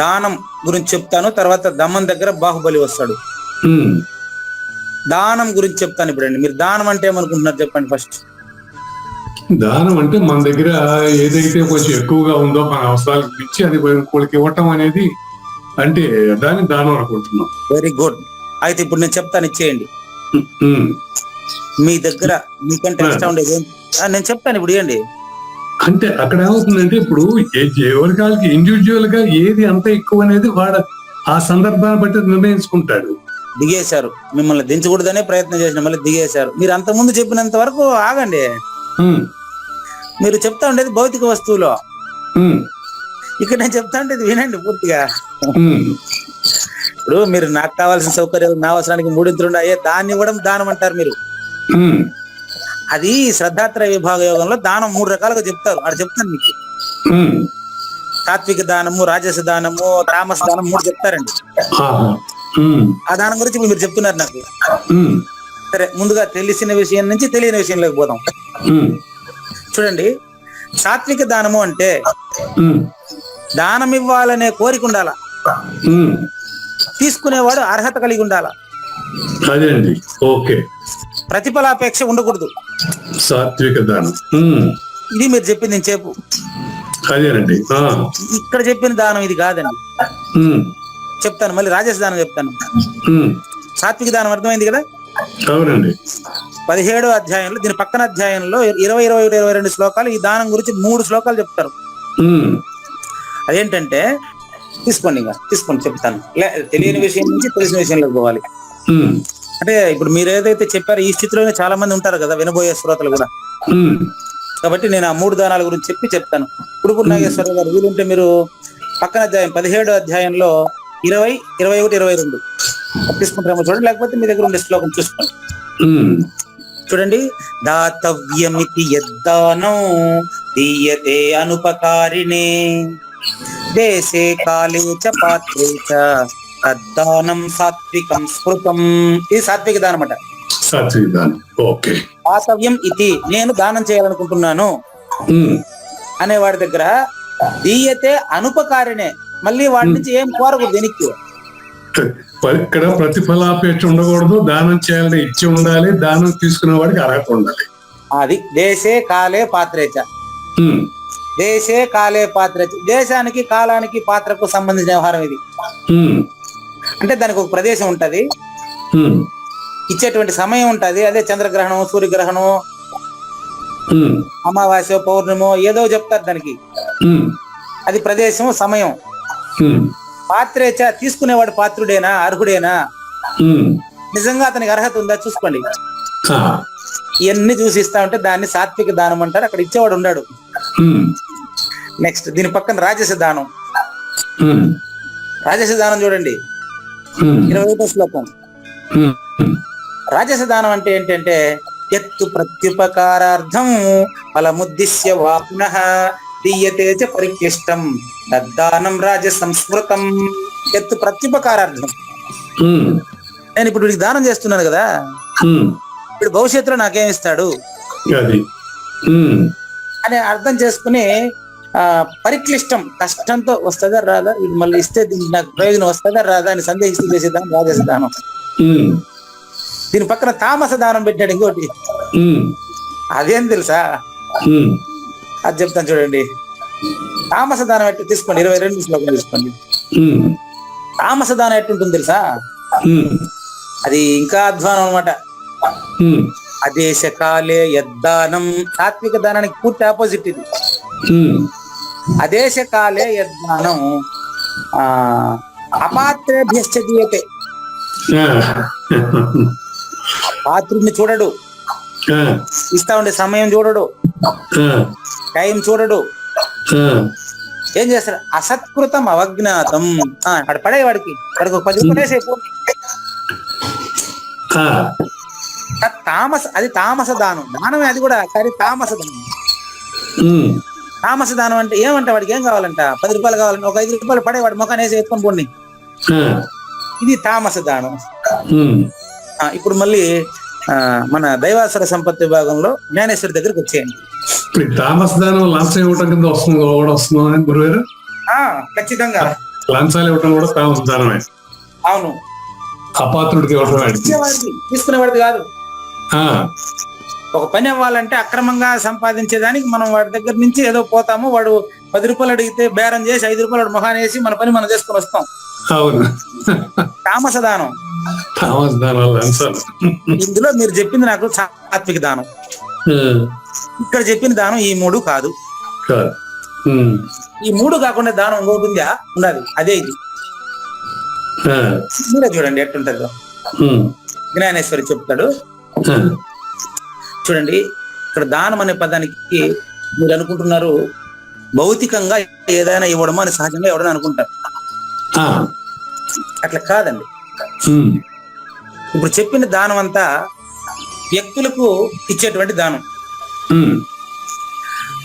దానం గురించి చెప్తాను తర్వాత దమ్మం దగ్గర బాహుబలి వస్తాడు. దానం గురించి చెప్తాను ఇప్పుడండి మీరు దానం అంటే ఏమనుకుంటున్నారు చెప్పండి ఫస్ట్. దానం అంటే మన దగ్గర ఏదైతే కొంచెం ఎక్కువగా ఉందో మన అవసరాలకు ఇచ్చి అది ఇంకోళ్ళకి ఇవ్వటం అనేది అంటే దాన్ని దానం అనుకుంటున్నాం. వెరీ గుడ్ అయితే ఇప్పుడు నేను చెప్తాను ఇచ్చేయండి. మీ దగ్గర మీకంటే ఇష్టం ఉండేది నేను చెప్తాను ఇప్పుడు ఇవ్వండి. అంటే అక్కడ ఏమవుతుందంటే ఇప్పుడు ఏ- ఎవరి కాళ్ళకి ఇండివిజువల్గా ఏది అంత ఎక్కువ అనేది వాడు ఆ సందర్భాన్ని బట్టి నిర్ణయించుకుంటాడు దిగేశారు మిమ్మల్ని దించకూడదనే ప్రయత్నం చేసిన మళ్ళీ దిగేశారు మీరు అంత ముందు చెప్పినంత వరకు ఆగండి. మీరు చెప్తా ఉండేది భౌతిక వస్తువులో. ఇక్కడ నేను చెప్తా ఉండేది వినండి పూర్తిగా. ఇప్పుడు మీరు నాకు కావాల్సిన సౌకర్యాలు నా అవసరానికి మూడింతులు ఉన్నాయే దాన్ని ఇవ్వడం దానం అంటారు మీరు. అది శ్రద్ధాత్రయ విభాగ యోగంలో దానం మూడు రకాలుగా చెప్తారు అక్కడ చెప్తాను మీకు. సాత్విక దానము రాజస దానము తామస దానం మూడు చెప్తారండి. ఆ దానం గురించి మీరు చెప్తున్నారు నాకు. సరే ముందుగా తెలిసిన విషయం నుంచి తెలియని విషయంలోకి పోదాం. చూడండి సాత్విక దానము అంటే. దానం ఇవ్వాలనే కోరిక ఉండాల. తీసుకునేవాడు అర్హత కలిగి ఉండాల ఓకే ప్రతిఫలాపేక్ష ఉండకూడదు సాత్విక దానం. ఇది మీరు చెప్పింది నేను చెప్పు అదేనండి. ఇక్కడ చెప్పిన దానం ఇది కాదండి. చెప్తాను మళ్ళీ రాజేష్ దానం చెప్తాను. సాత్విక దానం అర్థమైంది కదా అవునండి పదిహేడో అధ్యాయంలో దీని పక్కన అధ్యాయంలో ఇరవై ఇరవై ఒకటి ఇరవై రెండు శ్లోకాలు ఈ దానం గురించి మూడు శ్లోకాలు చెప్తారు. అదేంటంటే తీసుకోండి ఇంకా తీసుకోండి చెప్తాను తెలియని విషయం నుంచి తెలిసిన విషయంలోకి పోవాలి. అంటే ఇప్పుడు మీరు ఏదైతే చెప్పారో ఈ స్థితిలోనే చాలా మంది ఉంటారు కదా వినబోయే శ్రోతలు కూడా. కాబట్టి నేను ఆ మూడు దానాల గురించి చెప్పి చెప్తాను. పుడుకుడు నాగేశ్వర గారు వీలుంటే మీరు పక్కన అధ్యాయం పదిహేడో అధ్యాయంలో ఇరవై ఇరవై ఒకటి ఇరవై రెండు తీసుకుంటారేమో చూడండి. లేకపోతే మీ దగ్గర ఉండే శ్లోకం చూసుకోండి. చూడండి. దాతవ్యమితి యద్దానం దీయతే అనుపకారిణే. దేశే కాలే చ పాత్రే చ. తద్దానం సాత్వికం స్మృతం. ఇది సాత్విక దానం అట. సాత్విక దానం. ఓకే. దాతవ్యం ఇది. నేను దానం చేయాలనుకుంటున్నాను. అనే వాడి దగ్గర దీయతే అనుపకారినే మళ్ళీ వాడి నుంచి ఏం కోరకూడదు వెనక్కి ప- ఇక్కడ ప్రతిఫలాపేక్ష ఉండకూడదు. దానం చేయాలని ఇచ్చి ఉండాలి. దానం తీసుకునే వాడికి అర్హత ఉండాలి. అది దేశే కాలే పాత్రేచ. దేశే కాలే పాత్రేచ. దేశానికి కాలానికి పాత్రకు సంబంధించిన వ్యవహారం ఇది. అంటే దానికి ఒక ప్రదేశం ఉంటది. ఇచ్చేటువంటి సమయం ఉంటది అదే చంద్రగ్రహణం సూర్యగ్రహణం. అమావాస్య పౌర్ణమో ఏదో చెప్తారు దానికి. అది ప్రదేశం సమయం. పాత్రేచ తీసుకునేవాడు పాత్రుడేనా అర్హుడేనా. నిజంగా అతనికి అర్హత ఉందా చూసుకోండి. ఇవన్నీ చూసి ఇస్తా ఉంటే దాన్ని సాత్విక దానం అంటారు అక్కడ ఇచ్చేవాడు ఉన్నాడు. నెక్స్ట్ దీని పక్కన రాజస దానం. రాజస దానం చూడండి. ఇరవై ఒకటో శ్లోకం ఉమ్. రాజస దానం అంటే ఏంటంటే ఎత్తు ప్రత్యుపకారార్థం ఫలముద్దిశ్య వా పునః దీయతే చ పరిక్లిష్టం తద్దానం రాజ సంస్మృతం ఎత్తు ప్రత్యుపకారార్థం. నేను ఇప్పుడు వీడికి దానం చేస్తున్నాను కదా. ఇప్పుడు భవిష్యత్తులో నాకేం ఇస్తాడు అది ఉమ్. అని అర్థం చేసుకుని పరిక్లిష్టం కష్టంతో వస్తుందా రాదా వీడు మళ్ళీ ఇస్తే దీనికి నాకు ప్రయోజనం వస్తుందా రాదా అని సందేహిస్తూ చేసేదానం రాజస దానం పక్కన తామస దానం పెట్టాడు ఇంకోటి. అదేం తెలుసా. అది చెప్తాను చూడండి తామస దానం ఎట్టు తీసుకోండి ఇరవై రెండు శ్లోకం తీసుకోండి. తామస దానం ఎట్టుంటుంది తెలుసా. అది ఇంకా అధ్వానం అనమాట. అదేశ కాలే యద్దానం సాత్విక దానానికి పూర్తి ఆపోజిట్ ఇది. అదేశ కాలే యద్దానం. ఆ అపాత్రేభ్యశ్చ దీయతే. పాత్రుడిని చూడడు. ఇస్తా ఉండే సమయం చూడడు. టైం చూడడు. ఏం చేస్తారు? అసత్కృతం అవజ్ఞాతం. అక్కడ పడే వాడికి. వాడికి ఒక పది రూపాయలు. తామస అది తామస దానం. దానమే అది కూడా కానీ తామస దానం. ఉమ్. తామస దానం అంటే ఏమంట వాడికి ఏం కావాలంట? పది రూపాయలు కావాలంట ఒక ఐదు రూపాయలు పడే వాడి ముఖాన్ని వేసి ఎత్తుకొని పోండి. ఇది తామస దానం ఇప్పుడు మళ్ళీ మన దైవాసుర సంపత్తి విభాగంలో జ్ఞానేశ్వరి దగ్గరికి వచ్చేయండి. ఇప్పుడు తామస దానం లంచం ఇవ్వటం కింద వస్తుంది కూడా వస్తుందా గురుగారు? ఆ ఖచ్చితంగా. లంచాలు ఇవ్వటం కూడా తామస దానమే అవును. అపాత్రుడికి ఇవ్వటం వాడికి. ఇచ్చేవాడికి తీసుకునేవాడిది కాదు. ఒక పని అవ్వాలంటే అక్రమంగా సంపాదించేదానికి మనం వాడి దగ్గర నుంచి ఏదో పోతాము. వాడు పది రూపాయలు అడిగితే బేరం చేసి ఐదు రూపాయలు వాడు మొహాన్ని వేసి మన పని మనం చేసుకొని వస్తాం. అవును. తామస దానం తామస లంచాలు ఇందులో మీరు చెప్పింది నాకు సాత్విక దానం. ఇక్కడ చెప్పిన దానం ఈ మూడు కాదు. ఈ మూడు కాకుండా దానం ఇంకోటి ఉందా? ఉన్నది అదే ఇది. మీరే చూడండి ఎట్టుంటుందో. జ్ఞానేశ్వరి చెప్తాడు. చూడండి ఇక్కడ దానం అనే పదానికి మీరు అనుకుంటున్నారు భౌతికంగా ఏదైనా ఇవ్వడమో అని సహజంగా ఎవడని అనుకుంటారు. ఆ, అట్లా కాదండి. ఇప్పుడు చెప్పిన దానం అంతా వ్యక్తులకు ఇచ్చేటువంటి దానం.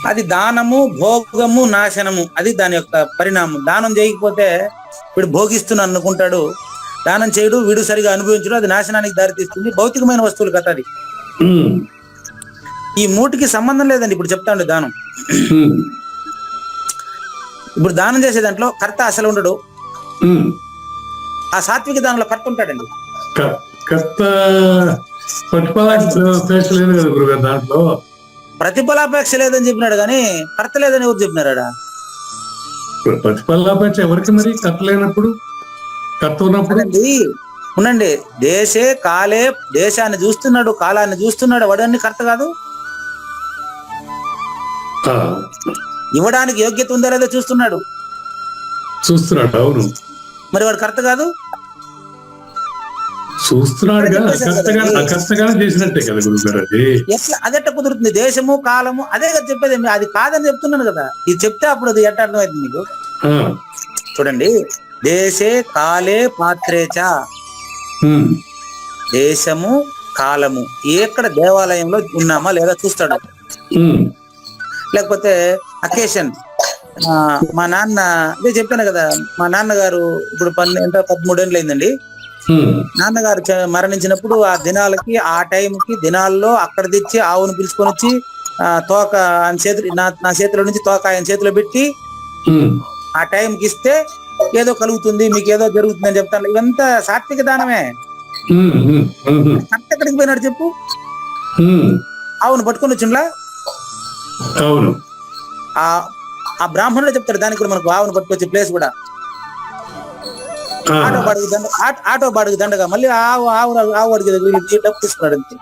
అది దానము భోగము నాశనము అది దాని యొక్క పరిణామం. దానం చేయకపోతే వీడు భోగిస్తున్నా అనుకుంటాడు దానం చేయడు వీడు సరిగా అనుభవించడు అది నాశనానికి దారితీస్తుంది. భౌతికమైన వస్తువులు కథ అది. ఈ మూటికి సంబంధం లేదండి. ఇప్పుడు చెప్తాండి దానం. ఇప్పుడు దానం చేసే దాంట్లో కర్త అసలు ఉండడు. ఆ సాత్విక దానంలో కర్త ఉంటాడండి. కర్త లేదు కదా దాంట్లో? ప్రతిఫలాపేక్ష లేదని చెప్పినాడు కానీ కర్త లేదని ఎవరు చెప్పినారా ప్రతిఫలాపేక్ష ఎవరికి మరి? కర్త లేనప్పుడు? కర్త ఉన్నప్పుడు? ఉండండి. దేశే కాలే దేశాన్ని చూస్తున్నాడు కాలాన్ని చూస్తున్నాడు వాడన్ని కర్త కాదు. ఇవ్వడానికి యోగ్యత ఉందా లేదో చూస్తున్నాడు? చూస్తున్నాడు అవును. మరి వాడు కర్త కాదు? అది. అదెట్ట కుదురుతుంది? దేశము కాలము అదే కదా చెప్పేది. అది కాదని చెప్తున్నాను కదా. ఇది చెప్తే అప్పుడు అది ఎట్ట అర్థమైంది మీకు? చూడండి. దేశే కాలే పాత్రేచ. దేశము కాలము. ఎక్కడ దేవాలయంలో ఉన్నామా లేదా చూస్తాడు. లేకపోతే అకేషన్ మా నాన్న అదే చెప్పాను కదా మా నాన్నగారు ఇప్పుడు పన్నెండు పదమూడేళ్ళు అయిందండి నాన్నగారు మరణించినప్పుడు ఆ దినాలకి ఆ టైంకి దినాల్లో అక్కడ తెచ్చి ఆవును పిలుచుకొని వచ్చి తోక ఆయన చేతులు నా నా చేతిలో నుంచి తోక ఆయన చేతిలో పెట్టి ఆ టైంకి ఇస్తే ఏదో కలుగుతుంది మీకు ఏదో జరుగుతుంది అని చెప్తాను. ఇదంతా సాత్విక దానమే. కరెక్ట్ ఎక్కడికి పోయినాడు చెప్పు? ఆవును పట్టుకొని వచ్చిండ్లా? అవును. ఆ ఆ బ్రాహ్మణుడు చెప్తాడు దానికి కూడా మనకు ఆవును పట్టుకొచ్చే ప్లేస్ కూడా. ఆటో బాడుగు దండ ఆట- బాడుగు దండగా మళ్ళీ ఆవు ఆవు ఆవు అడిగే డబ్బు తీసుకున్నాడు అంతే.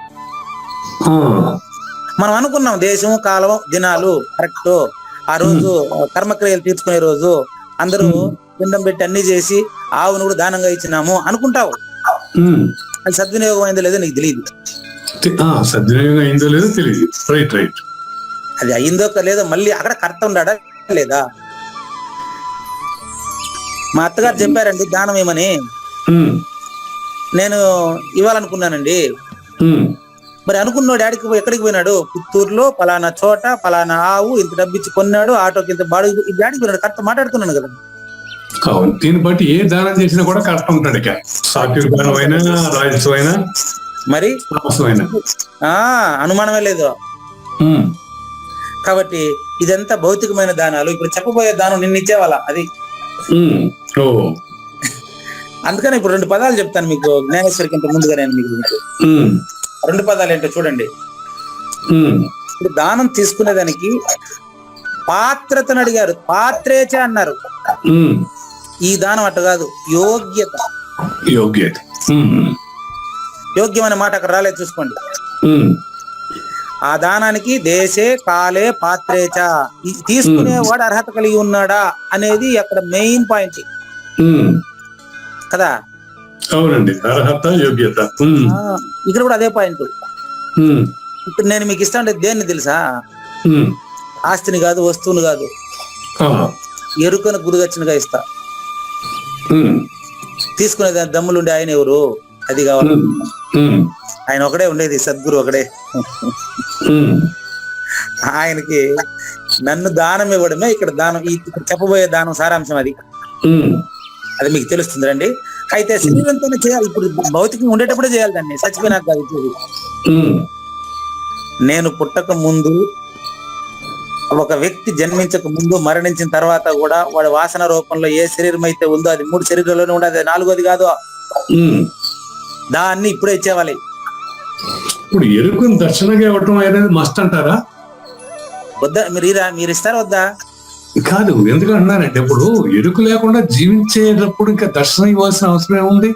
మనం అనుకున్నాం దేశం కాలం దినాలు కరెక్ట్. ఆ రోజు కర్మక్రియలు తీర్చుకునే రోజు అందరూ పిండం పెట్టి అన్ని చేసి ఆవును కూడా దానంగా ఇచ్చినాము అనుకుంటావు. అది సద్వినియోగం అయిందో లేదో నీకు తెలియదు. సద్వినియోగం అయిందో లేదో తెలియదు. రైట్ రైట్ అది అయిందో లేదో మళ్ళీ అక్కడ కర్త ఉన్నాడా లేదా? మా అత్తగారు చెప్పారండి దానం ఏమని? నేను ఇవ్వాలనుకున్నానండి. మరి అనుకున్నాడు డాడీకి పోయి ఎక్కడికి పోయినాడు? పుత్తూరులో పలానా చోట పలానా ఆవు ఇంత డబ్బిచ్చి కొన్నాడు ఆటోకి ఇంత బాడు డాడీకి పోయినాడు? కరెక్ట్ మాట్లాడుతున్నాను కదా. అవును. దీన్ని బట్టి ఏ దానం చేసినా కూడా కరెక్ట్ ఉంటాడు ఇక. సాత్విక దానం అయినా రాజస్వం అయినా మరి అనుమానమే లేదు. కాబట్టి ఇదంతా భౌతికమైన దానాలు. ఇప్పుడు చెప్పబోయే దానం నిన్న ఇచ్చేవాళ్ళ? అది. అందుకని ఇప్పుడు రెండు పదాలు చెప్తాను మీకు. జ్ఞానేశ్వరికి ఇంత ముందుగా నేను మీకు రెండు పదాలు ఏంటో చూడండి. ఇప్పుడు దానం తీసుకునేదానికి పాత్రతను అడిగారు. పాత్రేచ అన్నారు. ఈ దానం అట్ట కాదు. యోగ్యత. యోగ్యత. యోగ్యమైన మాట అక్కడ రాలేదు చూసుకోండి. ఆ దానానికి దేశే కాలే పాత్రేచ తీసుకునేవాడు అర్హత కలిగి ఉన్నాడా అనేది అక్కడ మెయిన్ పాయింట్. కదా? అవునండి. అర్హత యోగ్యత. ఇక్కడ కూడా అదే పాయింట్. ఇప్పుడు నేను మీకు ఇష్టం లేదు దేన్ని తెలుసా. ఆస్తిని కాదు వస్తువుని కాదు. ఎరుకను గురుదక్షిణగా ఇస్తా. తీసుకునే దమ్ములుండే ఆయన ఎవరు? అది కావాలి. ఆయన ఒకడే ఉండేది సద్గురు ఒకడే. ఆయనకి నన్ను దానం ఇవ్వడమే ఇక్కడ దానం చెప్పబోయే దానం సారాంశం అది. అది మీకు తెలుస్తుంది రండి. అయితే శరీరంతోనే చేయాలి ఇప్పుడు భౌతికంగా ఉండేటప్పుడే చేయాలి దాన్ని చచ్చిపోయినాక కాదు నేను పుట్టక ముందు ఒక వ్యక్తి జన్మించక ముందు మరణించిన తర్వాత కూడా వాడి వాసన రూపంలో ఏ శరీరం అయితే ఉందో అది మూడు శరీరంలోనే ఉండదు అది నాలుగోది కాదు. దాన్ని ఇప్పుడే ఇచ్చేవాలి ఇప్పుడు ఎరుకుని దర్శనంగా ఇవ్వటం అనేది మస్ట్ అంటారా? వద్దా మీరు మీరు ఇస్తారా వద్దా? కాదు ఎందుకు అన్నారంటే ఇప్పుడు ఎరుకు లేకుండా జీవించేటప్పుడు ఇంకా దర్శనం ఇవ్వాల్సిన అవసరం ఏముంది?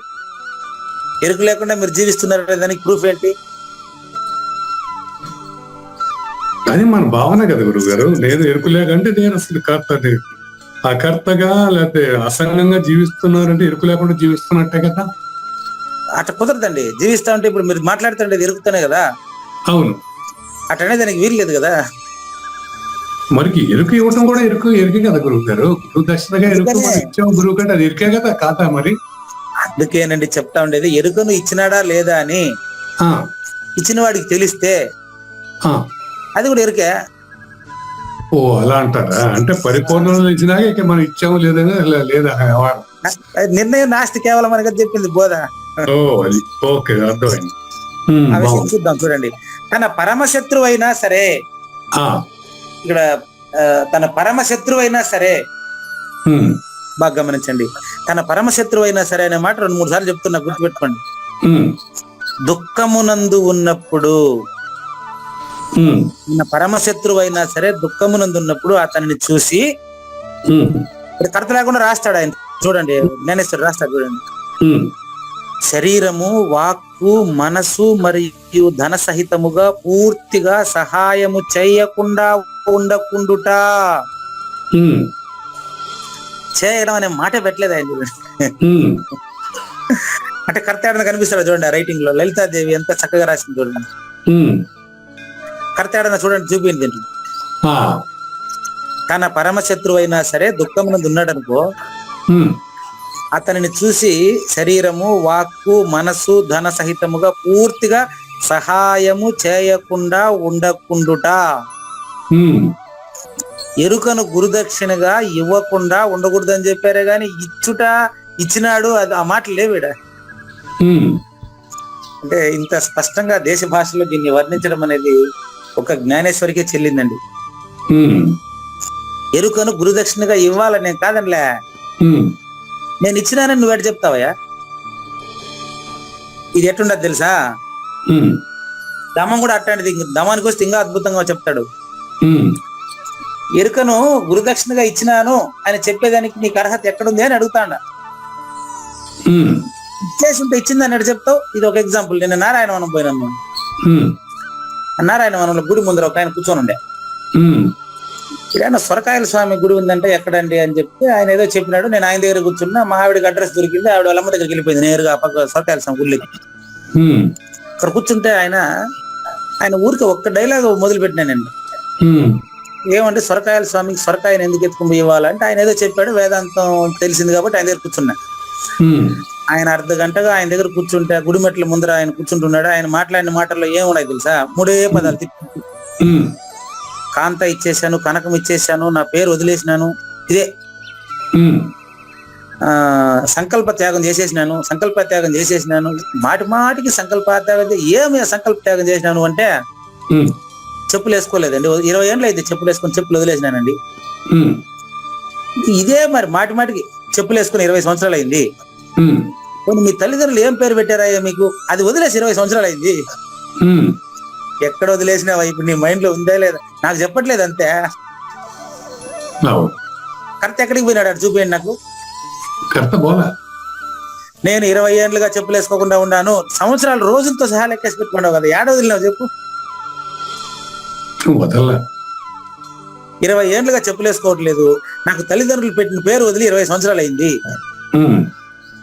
ఎరుకు లేకుండా మీరు జీవిస్తున్నారు దానికి ప్రూఫ్ ఏంటి? అని మన భావన కదా గురువు గారు నేను ఎరుకు లేకంటే నేను అసలు కర్తని ఆ కర్తగా లేకపోతే అసంగంగా జీవిస్తున్నారంటే ఎరుకు లేకుండా జీవిస్తున్నట్టే కదా. అట్లా కుదరదండి. జీవిస్తా ఉంటే ఇప్పుడు మీరు మాట్లాడుతుంటే అది ఎరుకుతానే కదా. అవును. అట్లనే దానికి వీలు లేదు కదా. మరికి ఎరుకు ఇవ్వటం కూడా ఎరుకు ఎరుకే కదా గురువు గారు. గురువు దర్శనగా ఎరుకు ఇచ్చాము గురువు కంటే అది ఎరుకే కదా కాదా మరి? అందుకేనండి చెప్తా ఉండేది ఎరుకను ఇచ్చినాడా లేదా అని. ఆ. ఇచ్చిన వాడికి తెలిస్తే ఆ. అది కూడా ఎరుకే. ఓ అలా అంటారా? అంటే పరిపూర్ణంగా ఇచ్చినాక ఇక మనం ఇచ్చాము లేదా అది నిర్ణయం నాస్తి కేవలం మనకి చెప్పింది బోధ. ఓకే అర్థమైంది. చూద్దాం చూడండి. తన పరమ శత్రువు అయినా సరే ఇక్కడ తన పరమ శత్రువు అయినా సరే బాగా గమనించండి. తన పరమ శత్రువు అయినా సరే అనే మాట రెండు మూడు సార్లు చెప్తున్నా గుర్తుపెట్టుకోండి. దుఃఖమునందు ఉన్నప్పుడు తన పరమ శత్రువు అయినా సరే దుఃఖమునందు ఉన్నప్పుడు అతనిని చూసి కడత లేకుండా రాస్తాడు ఆయన. చూడండి జ్ఞానేశ్వరుడు రాస్తాడు చూడండి. శరీరము వాక్కు మనసు మరియు ధన సహితముగా పూర్తిగా సహాయము చేయకుండా ఉండకుండుట. చేయడం అనే మాట పెట్టలేదు ఆయన అంటే కర్తాడన కనిపిస్తాడు చూడండి ఆ రైటింగ్లో. లలితాదేవి ఎంత చక్కగా రాసింది చూడండి. ఉమ్, కర్తాడన చూడండి చూపింది తన పరమ శత్రువు అయినా సరే దుఃఖమునందు ఉన్నాడు అనుకో అతనిని చూసి శరీరము వాక్కు మనసు ధన సహితముగా పూర్తిగా సహాయము చేయకుండా ఉండకుండుట. ఎరుకను గురుదక్షిణగా ఇవ్వకుండా ఉండకూడదని చెప్పారే గాని ఇచ్చుట ఇచ్చినాడు అది ఆ మాట లేవిడ అంటే ఇంత స్పష్టంగా దేశ భాషలో దీన్ని వర్ణించడం అనేది ఒక జ్ఞానేశ్వరికే చెల్లిందండి. ఎరుకను గురుదక్షిణగా ఇవ్వాలని కాదనిలే నేను ఇచ్చినానని నువ్వు ఎటు చెప్తావయ్యా? ఇది ఎట్టుండదు తెలుసా? దమం కూడా అట్లాంటిది దమానికి వస్తే ఇంకా అద్భుతంగా చెప్తాడు. ఎరుకను గురుదక్షిణగా ఇచ్చినాను అని చెప్పేదానికి నీకు అర్హత ఎక్కడుంది అని అడుగుతాడ. ఉమ్, ఇచ్చేసి ఉంటే ఇచ్చింది అన్నట్టు చెప్తావు? ఇది ఒక ఎగ్జాంపుల్ నేను నారాయణవనం పోయినాను నారాయణవనంలో గుడి ముందర ఒక ఆయన కూర్చొని ఉండే ఇక్కడ సొరకాయల స్వామి గుడి ఉందంటే ఎక్కడండి అని చెప్తే ఆయన ఏదో చెప్పినాడు. నేను ఆయన దగ్గర కూర్చున్నా మా ఆవిడకి అడ్రస్ దొరికింది ఆవిడ వాళ్ళ అమ్మ దగ్గరికి వెళ్ళిపోయింది నేరుగా పక్క సొరకాయల స్వామి ఉమ్, అక్కడ కూర్చుంటే ఆయన ఆయన ఊరికి ఒక్క డైలాగ్ మొదలు పెట్టినానండి ఏమంటే సొరకాయల స్వామికి సొరకాయని ఎందుకు ఎత్తుకుని ఇవ్వాలంటే ఆయన ఏదో చెప్పాడు వేదాంతం తెలిసింది కాబట్టి ఆయన దగ్గర కూర్చున్నా. ఆయన అర్ధ గంటగా ఆయన దగ్గర కూర్చుంటే ఆ గుడి మెట్ల ముందర ఆయన కూర్చుంటున్నాడు. ఆయన మాట్లాడిన మాటల్లో ఏం ఉన్నాయి తెలుసా? మూడే పదాలు కాంత ఇచ్చేసాను కనకం ఇచ్చేసాను నా పేరు వదిలేసినాను ఇదే. సంకల్ప త్యాగం చేసేసినాను సంకల్ప త్యాగం చేసేసినాను మాటి మాటికి సంకల్ప త్యాగం ఏమి సంకల్ప త్యాగం చేసినాను అంటే చెప్పులు వేసుకోలేదండి. ఇరవై ఏళ్ళు అయితే చెప్పులు వేసుకొని చెప్పులు వదిలేసినానండి. ఇదే మరి మాటి మాటికి చెప్పులు వేసుకుని ఇరవై సంవత్సరాలు అయింది. మీ తల్లిదండ్రులు ఏం పేరు పెట్టారా మీకు? అది వదిలేసి ఇరవై సంవత్సరాలు అయింది. ఎక్కడ వదిలేసినావా? ఇప్పుడు నీ మైండ్లో ఉందా లేదా? నాకు చెప్పట్లేదు అంతే. కరెక్ట్ ఎక్కడికి పోయినాడు? అటు చూపించండి నాకు. బోలా? నేను ఇరవై ఏళ్ళుగా చెప్పులు వేసుకోకుండా ఉన్నాను. సంవత్సరాలు రోజులతో సహా లెక్కేసి పెట్టుకున్నావు కదా. ఏడ వదిలినావు చెప్పు. ఇరవై ఏళ్ళుగా చెప్పులు వేసుకోవట్లేదు నాకు తల్లిదండ్రులు పెట్టిన పేరు వదిలి ఇరవై సంవత్సరాలు అయింది.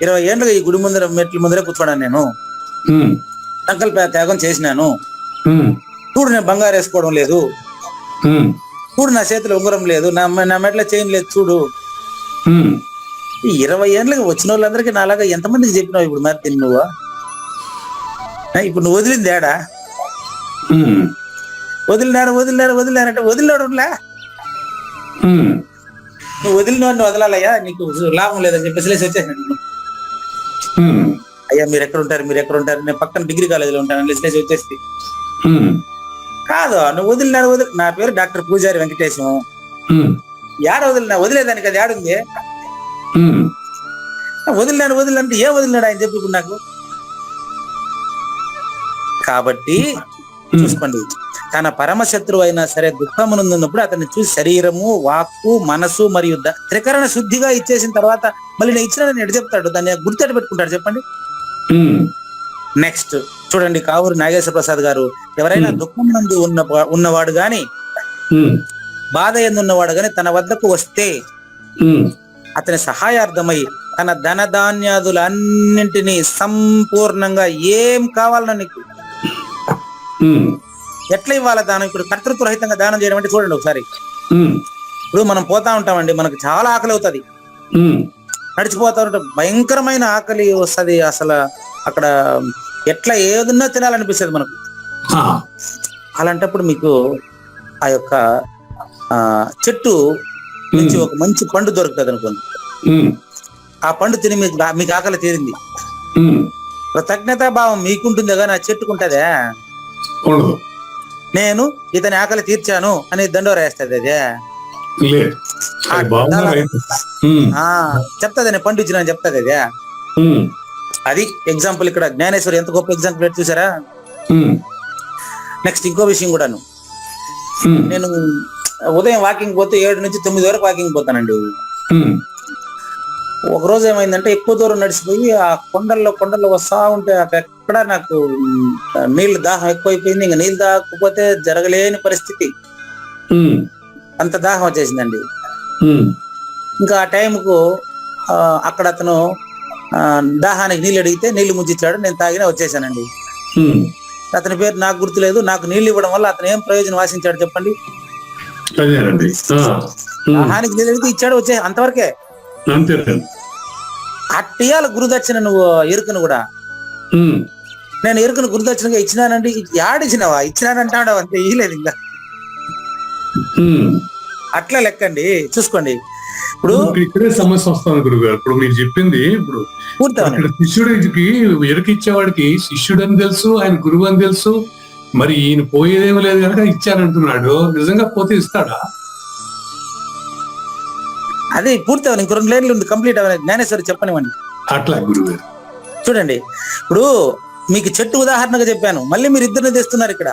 ఇరవై ఏళ్ళుగా ఈ గుడి ముందర మెట్ల ముందరే కూర్చోడాను నేను. సంకల్ప త్యాగం చేసినాను. చూడు నేను బంగారు వేసుకోవడం లేదు. చూడు నా చేతిలో ఉంగరం లేదు. నా నా మెట్ల చైన్ లేదు చూడు. ఇరవై ఏళ్ళకి వచ్చిన వాళ్ళందరికీ నాలాగా ఎంతమందికి చెప్పినావు ఇప్పుడు మరి తిని నువ్వు? ఇప్పుడు నువ్వు వదిలింది ఏడా? వదిలినారు వదిలినారు వదిలినారంటే వదిలినాడులే నువ్వు వదిలిన వాడిని వదలాలయ్యా? నీకు లాభం లేదని చెప్పేసి వచ్చేసాను అయ్యా మీరు ఎక్కడ ఉంటారు? మీరు ఎక్కడ ఉంటారు? నేను పక్కన డిగ్రీ కాలేజీలో ఉంటాను. లేచి వచ్చేసి. కాదు నువ్వు వదిలినాడు వదిలి నా పేరు డాక్టర్ పూజారి వెంకటేశం. యాడ వదిలినా? వదిలేదానికి అది ఆడుంది ఉమ్, వదిలినాడు వదిలినంటే ఏం వదిలినాడు ఆయన చెప్పి ఇప్పుడు నాకు? కాబట్టి చూసుకోండి. తన పరమ శత్రువు అయినా సరే దుఃఖమునందున్నప్పుడు అతన్ని చూసి శరీరము వాక్కు మనసు మరియు త్రికరణ శుద్ధిగా ఇచ్చేసిన తర్వాత మళ్ళీ నేను ఇచ్చిన ఎటు చెప్తాడు? దాన్ని గుర్తెట్టు పెట్టుకుంటాడు చెప్పండి? నెక్స్ట్ చూడండి కావూరు నాగేశ్వర ప్రసాద్ గారు ఎవరైనా Hmm. దుఃఖం నందు ఉన్న ఉన్నవాడు గాని ఉమ్, బాధ ఎందున్నవాడు గాని తన వద్దకు వస్తే ఉమ్, అతని సహాయార్థమై తన ధన ధాన్యాదులన్నింటినీ సంపూర్ణంగా ఏం కావాలన్నా నీకు? ఎట్లా ఇవ్వాలి దానం? ఇప్పుడు కర్తృత్వ రహితంగా దానం చేయడం అంటే చూడండి ఒకసారి. ఇప్పుడు మనం పోతా ఉంటామండి మనకు చాలా ఆకలి అవుతుంది. నడిచిపోతా ఉంటే భయంకరమైన ఆకలి వస్తది అసలు అక్కడ ఎట్లా ఏదన్నా తినాలనిపిస్తుంది మనకు. అలాంటప్పుడు మీకు ఆ యొక్క చెట్టు నుంచి ఒక మంచి పండు దొరుకుతుంది అనుకోండి. ఆ పండు తిని మీకు మీకు ఆకలి తీరింది. కృతజ్ఞతా భావం మీకుంటుందే కానీ ఆ చెట్టుకుంటదే నేను ఇతని ఆకలి తీర్చాను అని దండోర వేస్తుంది అదే. చెప్తాది పండు ఇచ్చిన చెప్తాది అదే. అది ఎగ్జాంపుల్ ఇక్కడ. జ్ఞానేశ్వరి ఎంత గొప్ప ఎగ్జాంపుల్ పెట్టి చూసారా? నెక్స్ట్ ఇంకో విషయం కూడాను. నేను ఉదయం వాకింగ్ పోతే ఏడు నుంచి తొమ్మిది వరకు వాకింగ్ పోతానండి. ఒక రోజు ఏమైందంటే ఎక్కువ దూరం నడిచిపోయి ఆ కొండల్లో కొండల్లో వస్తా ఉంటే అక్కడ నాకు నీళ్ళు దాహం ఎక్కువైపోయింది. ఇంకా నీళ్ళు దాకపోతే జరగలేని పరిస్థితి. అంత దాహం వచ్చేసిందండి. ఇంకా ఆ టైంకు అక్కడ అతను దాహానికి నీళ్ళు అడిగితే నీళ్ళు ముంచిచ్చాడు నేను తాగిన వచ్చేసానండి. అతని పేరు నాకు గుర్తులేదు నాకు నీళ్ళు ఇవ్వడం వల్ల అతను ఏం ప్రయోజనం ఆశించాడు చెప్పండి? దాహానికి నీళ్ళు అడిగితే ఇచ్చాడు వచ్చే అంతవరకే? అట్టియాల గురుదక్షిణ నువ్వు ఎరుకను కూడా. నేను ఎరుకను గురుదక్షిణగా ఇచ్చినానండి యాడిచ్చినావా? ఇచ్చినానంటాడు అంతే ఇయలేదు ఇంకా. అట్లా లెక్కండి. చూసుకోండి. ఇప్పుడు ఇక్కడే సమస్య వస్తుంది గురుగారు. ఇప్పుడు మీరు చెప్పింది ఇప్పుడు శిష్యుడికి ఎరుకిచ్చేవాడికి శిష్యుడు అని తెలుసు ఆయన గురువు అని తెలుసు. మరి ఈయన పోయేదేమీ లేదు కనుక ఇచ్చారంటున్నాడు నిజంగా పోతే ఇస్తాడా? అది పూర్తవని ఇంకో రెండు లైన్లు ఉంది. కంప్లీట్ అవని. జ్ఞానేశ్వరి చెప్పనివ్వండి. అట్లా గురుగారు. చూడండి. ఇప్పుడు మీకు చెట్టు ఉదాహరణగా చెప్పాను. మళ్ళీ మీరు ఇద్దరిని తెస్తున్నారు ఇక్కడ.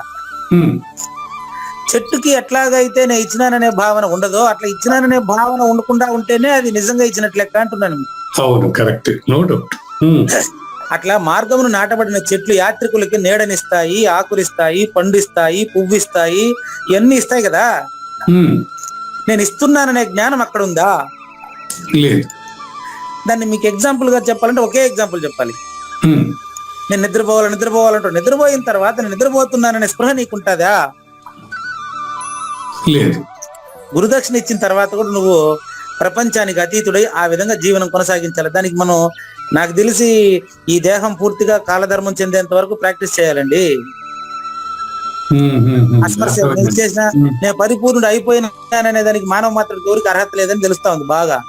చెట్టుకి ఎట్లాగైతే నేను ఇచ్చినాననే భావన ఉండదో అట్లా ఇచ్చినాననే భావన ఉండకుండా ఉంటేనే అది నిజంగా ఇచ్చినట్లు లెక్క అంటున్నాను. అవును కరెక్ట్. No doubt. అట్లా మార్గమును నాటబడిన చెట్లు యాత్రికులకి నీడనిస్తాయి ఆకులిస్తాయి పండిస్తాయి పువ్విస్తాయి ఇవన్నీ ఇస్తాయి కదా? నేను ఇస్తున్నాననే జ్ఞానం అక్కడ ఉందా? లేదు. దాన్ని మీకు ఎగ్జాంపుల్గా చెప్పాలంటే ఒకే ఎగ్జాంపుల్ చెప్పాలి. నేను నిద్రపోవాలి నిద్రపోవాలంటూ నిద్రపోయిన తర్వాత నేను నిద్రపోతున్నాననే స్పృహ నీకుంటుందా? లేదు. గురుదక్షిణ ఇచ్చిన తర్వాత కూడా నువ్వు ప్రపంచానికి అతీతుడై ఆ విధంగా జీవనం కొనసాగించాలి. దానికి మనం నాకు తెలిసి ఈ దేహం పూర్తిగా కాలధర్మం చెందేంత వరకు ప్రాక్టీస్ చేయాలండి. అస్పర్శ నేను చేసిన. నేను పరిపూర్ణుడు అయిపోయినాననే దానికి మానవ మాత్రం ఎవరికి అర్హత లేదని తెలుస్తా ఉంది బాగా.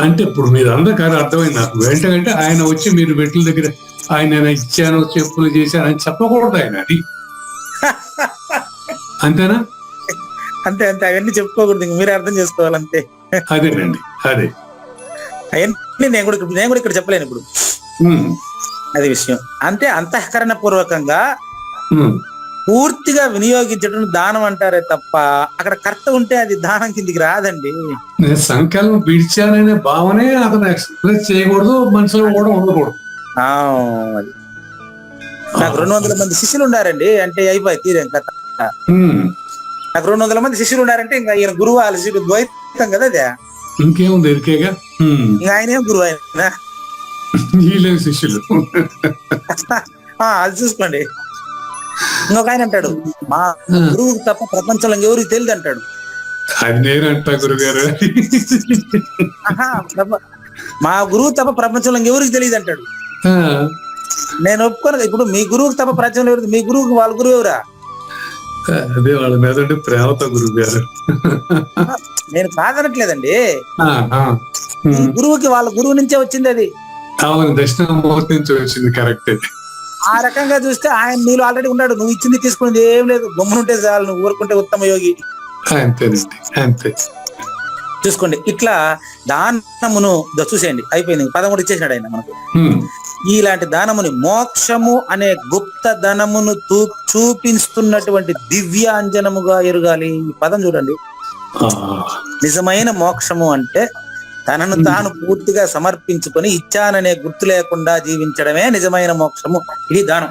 అంటే ఇప్పుడు మీరు అందరికీ అర్థమైంది నాకు. వెంటనే ఆయన వచ్చి మీరు మెట్ల దగ్గర ఆయన ఇచ్చాను చెప్పులు చేశాను అని చెప్పకూడదు ఆయన అది. అంతేనా? అంతే అంతే. అవన్నీ చెప్పుకోకూడదు మీరే అర్థం చేసుకోవాలంతే. అదేనండి అదే. అవన్నీ నేను కూడా నేను కూడా ఇక్కడ చెప్పలేను ఇప్పుడు. అది విషయం. అంటే అంతఃకరణ పూర్వకంగా పూర్తిగా వినియోగించడం దానం అంటారే తప్ప అక్కడ కర్త ఉంటే అది దానం కిందికి రాదండి. సంకల్పం విడిచాననే భావనే అతను ఎక్స్ప్రెస్ చేయకూడదు మనసులో కూడా ఉండకూడదు. నాకు రెండు వందల మంది శిష్యులు ఉన్నారండి. అంటే అయిపోయి తీరేం కథ. నాకు రెండు వందల మంది శిష్యులు ఉన్నారంటే ఇంకా ఈయన గురువు వాళ్ళ శిష్యుడు ద్వైతం కదా అదే? ఇంకేముంది ఇంకా ఆయనే గురువు ఆయన? వీళ్ళే శిష్యులు. అది చూసుకోండి. ఇంకొక ఆయన అంటాడు మా గురువుకి తప్ప ప్రపంచంలో ఎవరికి తెలియదు అంటాడు అది నేనంటా గురుగారు. ఆహా, ప్రప- మా గురువు తప్ప ప్రపంచంలో ఎవరికి తెలియదు అంటాడు నేను ఒప్పుకోను ఇప్పుడు మీ గురువుకి తప్ప ప్రపంచంలో ఎవరు? మీ గురువుకి వాళ్ళ గురువు ఎవరా? అదే వాళ్ళ మీద ప్రేమతో గురుగారు నేను కాదనట్లేదండి. గురువుకి వాళ్ళ గురువు నుంచే వచ్చింది అది. అవును దక్షిణామూర్తి నుంచి వచ్చింది కరెక్ట్. ఆ రకంగా చూస్తే ఆయన నీళ్ళు ఆల్రెడీ ఉన్నాడు. నువ్వు ఇచ్చింది తీసుకునేది ఏం లేదు. గమ్మునుంటే చాలు నువ్వు ఊరుకుంటే ఉత్తమ యోగి. అంతేనండి అంతే. చూసుకోండి ఇట్లా దానమును ఇదో చూసేయండి. అయిపోయింది. పదమూడు ఇచ్చేసినాడు ఆయన మనకు. ఇలాంటి దానముని మోక్షము అనే గుప్త ధనమును తూ చూపిస్తున్నటువంటి దివ్య అంజనముగా ఎరుగాలి. ఈ పదం చూడండి. నిజమైన మోక్షము అంటే తనను తాను పూర్తిగా సమర్పించుకొని ఇచ్చాననే గుర్తు లేకుండా జీవించడమే నిజమైన మోక్షము. ఇది దానం.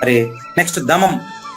మరి నెక్స్ట్ దమం.